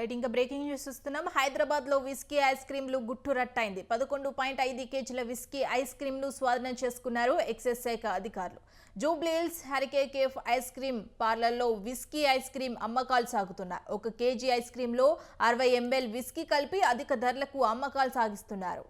Right ఇంకా breaking news చూస్తున్నాం. హైదరాబాద్లో విస్కీ ఐస్ క్రీమ్లు గుట్టు రట్టయింది. పదకొండు పాయింట్ ఐదు కేజీల విస్కీ ఐస్ క్రీమ్ను స్వాధీనం చేసుకున్నారు ఎక్సైజ్ శాఖ అధికారులు. Jubilee Hills Harike cafe ice cream పార్లర్లో whisky ice cream అమ్మకాలు సాగుతున్నాయి. ఒక కేజీ ఐస్ క్రీమ్లో అరవై ఎంఎల్ విస్కీ కలిపి అధిక ధరలకు అమ్మకాలు సాగిస్తున్నారు.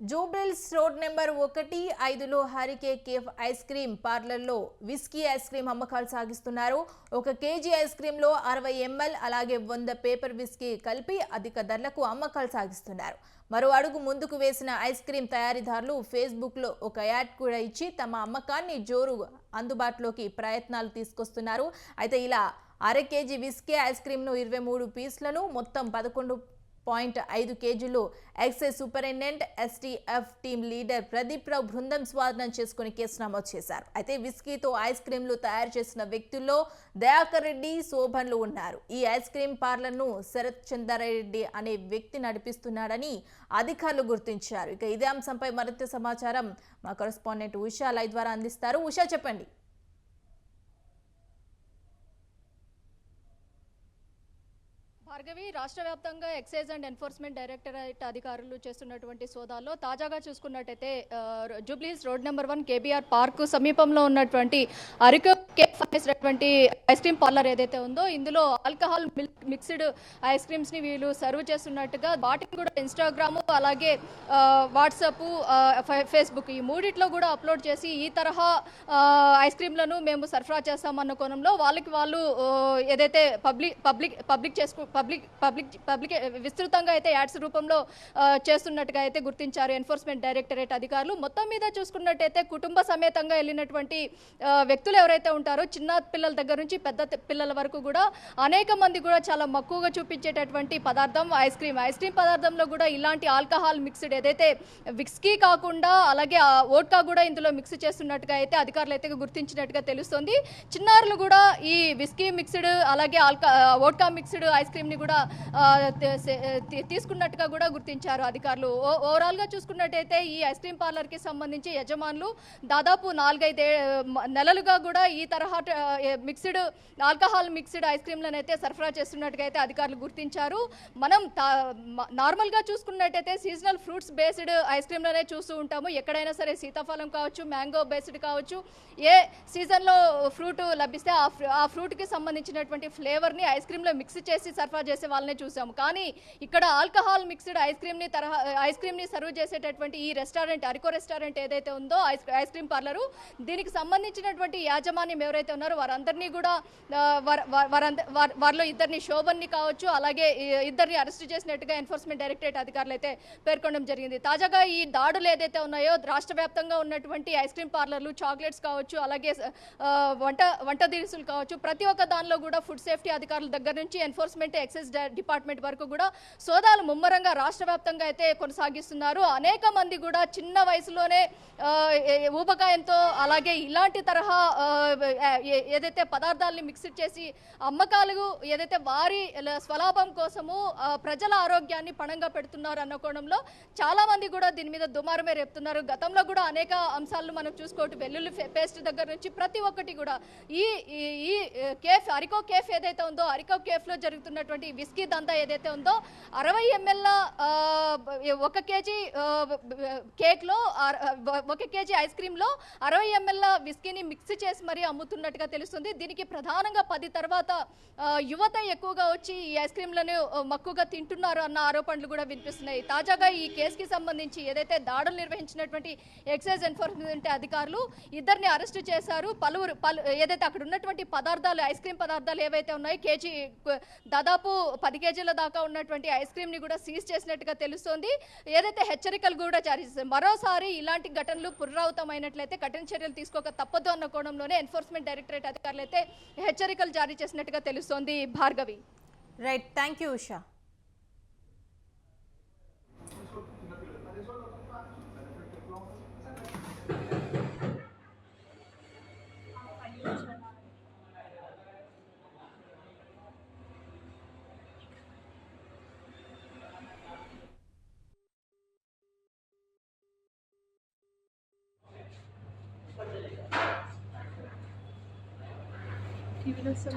జూబ్రిల్స్ రోడ్ నెంబర్ ఒకటి ఐదులో హరికే కేఫ్ ఐస్ క్రీమ్ పార్లర్లో విస్కీ ఐస్ క్రీమ్ అమ్మకాలు సాగిస్తున్నారు. ఒక కేజీ ఐస్ క్రీమ్లో అరవై ఎంఎల్ అలాగే వంద పేపర్ విస్కీ కలిపి అధిక ధరలకు అమ్మకాలు సాగిస్తున్నారు. మరో అడుగు ముందుకు వేసిన ఐస్ క్రీమ్ తయారీదారులు ఫేస్బుక్లో ఒక యాడ్ కూడా ఇచ్చి తమ అమ్మకాన్ని జోరు అందుబాటులోకి ప్రయత్నాలు తీసుకొస్తున్నారు. అయితే ఇలా అర కేజీ విస్కీ ఐస్ క్రీమ్ను ఇరవై మూడు పీస్లను మొత్తం పదకొండు పాయింట్ ఐదు కేజీలు excise superintendent STF team leader Pradeep Rao బృందం స్వాధీనం చేసుకుని కేసు నమోదు చేశారు. అయితే విస్కీతో ఐస్ క్రీంలు తయారు చేసిన వ్యక్తుల్లో దయాకర్ రెడ్డి శోభన్లు ఉన్నారు. ఈ ఐస్ క్రీం పార్లర్ను శరత్ చంద్రారెడ్డి అనే వ్యక్తి నడిపిస్తున్నాడని అధికారులు గుర్తించారు. ఇక ఇదే అంశంపై మరింత సమాచారం మా కరస్పాండెంట్ ఉషా లై ద్వారా అందిస్తారు. ఉషా చెప్పండి. భార్గవి రాష్ట్ర వ్యాప్తంగా ఎక్సైజ్ అండ్ ఎన్ఫోర్స్మెంట్ డైరెక్టరేట్ అధికారులు చేస్తున్నటువంటి సోదాల్లో తాజాగా చూసుకున్నట్టయితే Jubilees road number one KBR park సమీపంలో ఉన్నటువంటి అరికో కేఫ్ అనేటువంటి ఐస్ క్రీమ్ పార్లర్ ఏదైతే ఉందో ఇందులో ఆల్కహాల్ మిల్క్ మిక్స్డ్ ఐస్ క్రీమ్స్ని వీళ్ళు సర్వ్ చేస్తున్నట్టుగా వాటిని కూడా ఇన్స్టాగ్రామ్ అలాగే వాట్సాప్ ఫేస్బుక్ ఈ మూడిట్లో కూడా అప్లోడ్ చేసి ఈ తరహా ఐస్ క్రీమ్లను మేము సరఫరా చేస్తామన్న కోణంలో వాళ్ళకి వాళ్ళు ఏదైతే పబ్లిక్ పబ్లిక్ పబ్లిక్ చేసుకు పబ్లిక్ పబ్లిక్ పబ్లిక్ విస్తృతంగా అయితే యాడ్స్ రూపంలో చేస్తున్నట్టుగా అయితే గుర్తించారు ఎన్ఫోర్స్మెంట్ డైరెక్టరేట్ అధికారులు. మొత్తం మీద చూసుకున్నట్టయితే కుటుంబ సమేతంగా వెళ్ళినటువంటి వ్యక్తులు ఎవరైతే ఉంటారో చిన్న పిల్లల దగ్గర నుంచి పెద్ద పిల్లల వరకు కూడా అనేక మంది కూడా చాలా మక్కువగా చూపించేటటువంటి పదార్థం ఐస్ క్రీమ్. ఐస్ క్రీమ్ పదార్థంలో కూడా ఇలాంటి ఆల్కహాల్ మిక్స్డ్ ఏదైతే విక్స్కీ కాకుండా అలాగే ఆ ఓట్కా కూడా ఇందులో మిక్స్ చేస్తున్నట్టుగా అయితే అధికారులు అయితే గుర్తించినట్టుగా తెలుస్తుంది. చిన్నారులు కూడా ఈ విస్కీ మిక్స్డ్ అలాగే ఆల్కా ఓట్కా మిక్స్డ్ ఐస్ క్రీమ్ని కూడా తీసుకున్నట్టుగా కూడా గుర్తించారు అధికారులు. ఓవరాల్గా చూసుకున్నట్టయితే ఈ ఐస్ క్రీమ్ పార్లర్కి సంబంధించి యజమానులు దాదాపు నాలుగైదు నెలలుగా కూడా ఈ తరహా మిక్స్డ్ ఆల్కహాల్ మిక్స్డ్ ఐస్ క్రీమ్లను అయితే సరఫరా చేస్తున్నట్టుగా అయితే అధికారులు గుర్తించారు. మనం తా- నార్మల్గా చూసుకున్నట్టయితే సీజనల్ ఫ్రూట్స్ బేస్డ్ ఐస్ క్రీమ్లనే చూస్తూ ఉంటాము. ఎక్కడైనా సరే సీతాఫలం కావచ్చు మ్యాంగో బేస్డ్ కావచ్చు ఏ సీజన్లో ఫ్రూట్ లభిస్తే ఆ ఫ్రూ- ఆ ఫ్రూట్కి సంబంధించినటువంటి ఫ్లేవర్ని ఐస్ క్రీమ్లో మిక్స్ చేసి సరఫరా చేసే వాళ్ళనే చూసాము. కానీ ఇక్కడ ఆల్కహాల్ మిక్స్డ్ ఐస్ క్రీమ్ని తరహా ఐస్ క్రీమ్ని సర్వ్ చేసేటటువంటి ఈ రెస్టారెంట్ అరికో రెస్టారెంట్ ఏదైతే ఉందో ఐస్ ఐస్ క్రీమ్ పార్లరు దీనికి సంబంధించినటువంటి యాజమాన్యం ఎవరైతే ఉన్నారో వారందరినీ కూడా వారంద- వారిలో ఇద్దరిని శోభన్ని కావచ్చు అలాగే ఇద్దరిని అరెస్ట్ చేసినట్టుగా ఎన్ఫోర్స్మెంట్ డైరెక్టరేట్ అధికారులు అయితే పేర్కొనడం జరిగింది. తాజాగా ఈ దాడులు ఏదైతే ఉన్నాయో రాష్ట్ర వ్యాప్తంగా ఉన్నటువంటి ఐస్ క్రీమ్ పార్లర్లు చాక్లెట్స్ కావచ్చు అలాగే వంట వంట దినుసులు కావచ్చు ప్రతి ఒక్క దానిలో కూడా ఫుడ్ సేఫ్టీ అధికారుల దగ్గర నుంచి ఎన్ఫోర్స్మెంట్ ఎక్సైజ్ డిపార్ట్మెంట్ వరకు కూడా సోదాలు ముమ్మరంగా రాష్ట్ర వ్యాప్తంగా అయితే కొనసాగిస్తున్నారు. అనేక మంది కూడా చిన్న వయసులోనే ఊబకాయంతో అలాగే ఇలాంటి తరహా ఏదైతే పదార్థాలని మిక్స్ చేసి అమ్మకాలు ఏదైతే వారి స్వలాభం కోసము ప్రజల ఆరోగ్యాన్ని పణంగా పెడుతున్నారు అన్న కోణంలో చాలా మంది కూడా దీని మీద దుమారమే రేపుతున్నారు. గతంలో కూడా అనేక అంశాలను మనం చూసుకోవచ్చు. వెల్లుల్లి పేస్ట్ దగ్గర నుంచి ప్రతి ఒక్కటి కూడా ఈ ఈ- ఈ కేఫ్ అరికో కేఫ్ ఏదైతే ఉందో అరికో కేఫ్లో జరుగుతున్నటువంటి విస్కీ దంతా ఏదైతే ఉందో అరవై ఎంఎల్ ఒక కేజీ కేక్లో ఒక కేజీ ఐస్ క్రీమ్లో అరవై ఎంఎల్ విస్కీని మిక్స్ చేసి మరీ అమ్ముతున్నట్టుగా తెలుస్తుంది. దీనికి ప్రధానంగా పది తర్వాత యువత ఎక్కువగా వచ్చి ఈ ఐస్ క్రీమ్లను మక్కువగా తింటున్నారు అన్న ఆరోపణలు కూడా వినిపిస్తున్నాయి. తాజాగా ఈ కేసుకి సంబంధించి ఏదైతే దాడులు నిర్వహించినటువంటి ఎక్సైజ్ ఎన్ఫోర్స్మెంట్ అధికారులు ఇద్దరిని అరెస్టు చేశారు. పలువురు పలు ఏదైతే అక్కడ ఉన్నటువంటి పదార్థాలు ఐస్ క్రీమ్ పదార్థాలు ఏవైతే ఉన్నాయో కేజీ దాదాపు దాదాపు పది కేజీల దాకా ఉన్నటువంటి ఐస్ క్రీమ్ని కూడా సీజ్ చేసినట్టుగా తెలుస్తోంది. ఏదైతే హెచ్చరికలు కూడా జారీ చేశారు మరోసారి ఇలాంటి ఘటనలు పునరావృతమైనట్లయితే కఠిన చర్యలు తీసుకోక తప్పదు అన్న కోణంలోనే ఎన్ఫోర్స్మెంట్ డైరెక్టరేట్ అధికారులు అయితే హెచ్చరికలు జారీ చేసినట్టుగా తెలుస్తోంది Bhargavi. Right thank you Usha Gibi nasıl?